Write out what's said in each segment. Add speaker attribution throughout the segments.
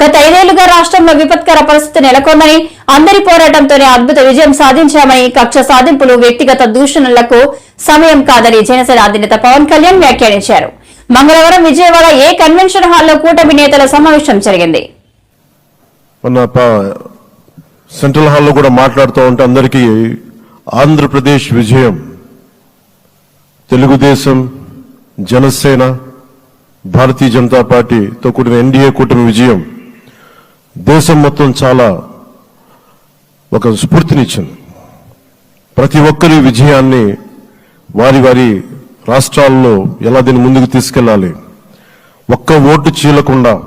Speaker 1: గత ఐదేళ్ళుగా రాష్ట్రంలో విపత్కర పరిస్థితి నెలకొందని అందరి పోరాటంతోనే అద్భుత విజయం సాధించామని కక్ష సాధింపులు వ్యక్తిగత దూషణలకు సమయం కాదని జనసేన అధినేత పవన్ కళ్యాణ్ వ్యాఖ్యానించారు. మంగళవారం విజయవాడ ఏ కన్వెన్షన్ హాల్లో కూటమి నేతల సమావేశం జరిగింది.
Speaker 2: సెంట్రల్ హాల్లో కూడా మాట్లాడుతూ ఉంటే అందరికీ ఆంధ్రప్రదేశ్ విజయం తెలుగుదేశం జనసేన భారతీయ జనతా పార్టీతో కూడిన ఎన్డీఏ కూటమి విజయం దేశం మొత్తం చాలా ఒక స్ఫూర్తినిచ్చింది. ప్రతి ఒక్కరి విజయాన్ని వారి వారి రాష్ట్రాల్లో ఎలా దీన్ని ముందుకు తీసుకెళ్ళాలి? ఒక్క ఓటు చీలకుండా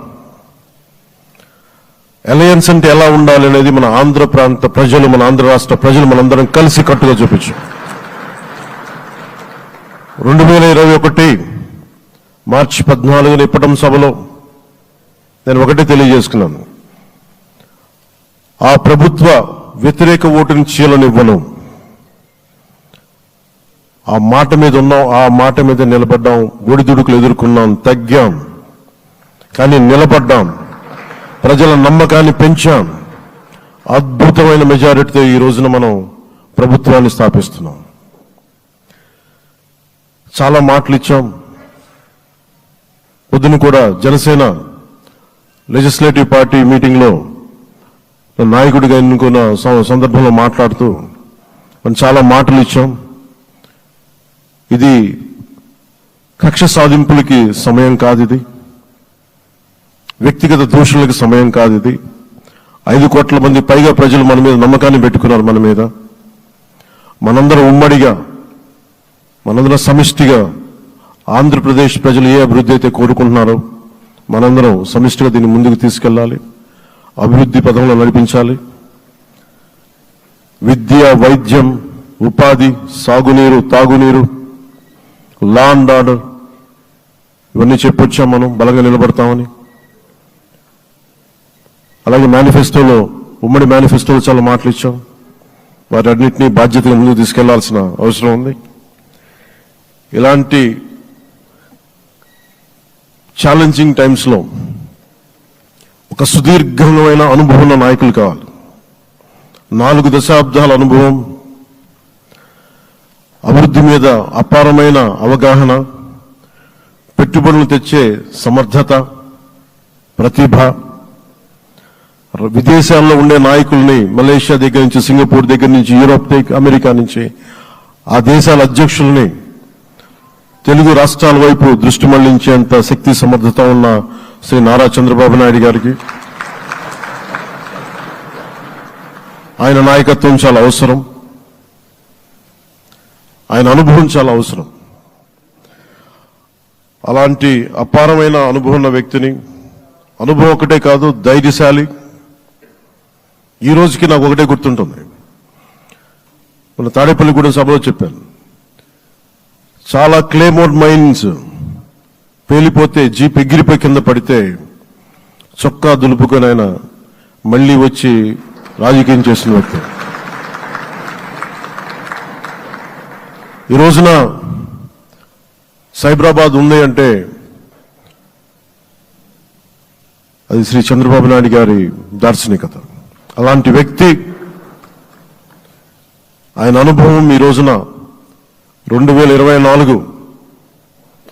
Speaker 2: అలయన్స్ అంటే ఎలా ఉండాలి అనేది మన ఆంధ్ర ప్రాంత ప్రజలు మన ఆంధ్ర రాష్ట్ర ప్రజలు మనందరం కలిసి కట్టుగా చూపించు. రెండు వేల ఇరవై ఒకటి మార్చి పద్నాలుగున ఇప్పటం సభలో నేను ఒకటే తెలియజేసుకున్నాను. ఆ ప్రభుత్వ వ్యతిరేక ఓటుని చీలనివ్వను. ఆ మాట మీద ఉన్నాం ఆ మాట మీద నిలబడ్డాం ఒడిదుడుకులు ఎదుర్కొన్నాం తగ్గాం. కానీ నిలబడ్డాం. ప్రజల నమ్మకాన్ని పెంచాం. అద్భుతమైన మెజారిటీతో ఈ రోజున మనం ప్రభుత్వాన్ని స్థాపిస్తున్నాం. చాలా మాటలు ఇచ్చాం. పొద్దున కూడా జనసేన లెజిస్లేటివ్ పార్టీ మీటింగ్లో నాయకుడిగా ఎన్నుకున్న సందర్భంలో మాట్లాడుతూ మనం చాలా మాటలు ఇచ్చాం. ఇది కక్ష సాధింపులకి సమయం కాదు ఇది. వ్యక్తిగత దూషణలకు సమయం కాదు ఇది. ఐదు కోట్ల మంది పైగా ప్రజలు మన మీద నమ్మకాన్ని పెట్టుకున్నారు మన మీద. మనందరం ఉమ్మడిగా మనందరం సమిష్టిగా ఆంధ్రప్రదేశ్ ప్రజలు ఏ అభివృద్ధి అయితే కోరుకుంటున్నారో మనందరం సమిష్టిగా దీన్ని ముందుకు తీసుకెళ్ళాలి. అభివృద్ధి పదంలో నడిపించాలి. విద్య వైద్యం ఉపాధి సాగునీరు తాగునీరు లా అండ్ ఆర్డర్ ఇవన్నీ చెప్పొచ్చాం మనం బలంగా నిలబడతామని. అలాగే మేనిఫెస్టోలో ఉమ్మడి మేనిఫెస్టోలో చాలా మాటలు ఇచ్చాం. అన్నింటినీ బాధ్యతగా ముందుకు తీసుకెళ్ళాల్సిన అవసరం ఉంది. ఇలాంటి ఛాలెంజింగ్ టైమ్స్లో ఒక సుదీర్ఘమైన అనుభవం ఉన్న నాయకులు కావాలి. నాలుగు దశాబ్దాల అనుభవం అభివృద్ధి మీద అపారమైన అవగాహన పెట్టుబడులు తెచ్చే సమర్థత ప్రతిభ విదేశాల్లో ఉండే నాయకుల్ని మలేషియా దగ్గర నుంచి సింగపూర్ దగ్గర నుంచి యూరోప్ దగ్గర అమెరికా నుంచి ఆ దేశాల అధ్యక్షుల్ని తెలుగు రాష్ట్రాల వైపు దృష్టి మళ్ళించేంత శక్తి సమర్థత ఉన్న శ్రీ నారా చంద్రబాబు నాయుడు గారికి. ఆయన నాయకత్వం చాలా అవసరం. ఆయన అనుభవం చాలా అవసరం. అలాంటి అపారమైన అనుభవం ఉన్న వ్యక్తిని అనుభవం ఒకటే కాదు ధైర్యశాలి. ఈ రోజుకి నాకు ఒకటే గుర్తుంటుంది. మన తాడేపల్లిగూడెం సభలో చెప్పాను. చాలా క్లేమోర్ మైన్స్ పేలిపోతే జీప్ ఎగిరిపోయి కింద పడితే చొక్కా దులుపుకొని ఆయన మళ్ళీ వచ్చి రాజకీయం చేసిన వ్యక్తి. ఈ రోజున సైబరాబాద్ ఉంది అంటే అది శ్రీ చంద్రబాబు నాయుడు గారి దార్శనికత. అలాంటి వ్యక్తి ఆయన అనుభవం ఈ రోజున రెండు వేల ఇరవై నాలుగు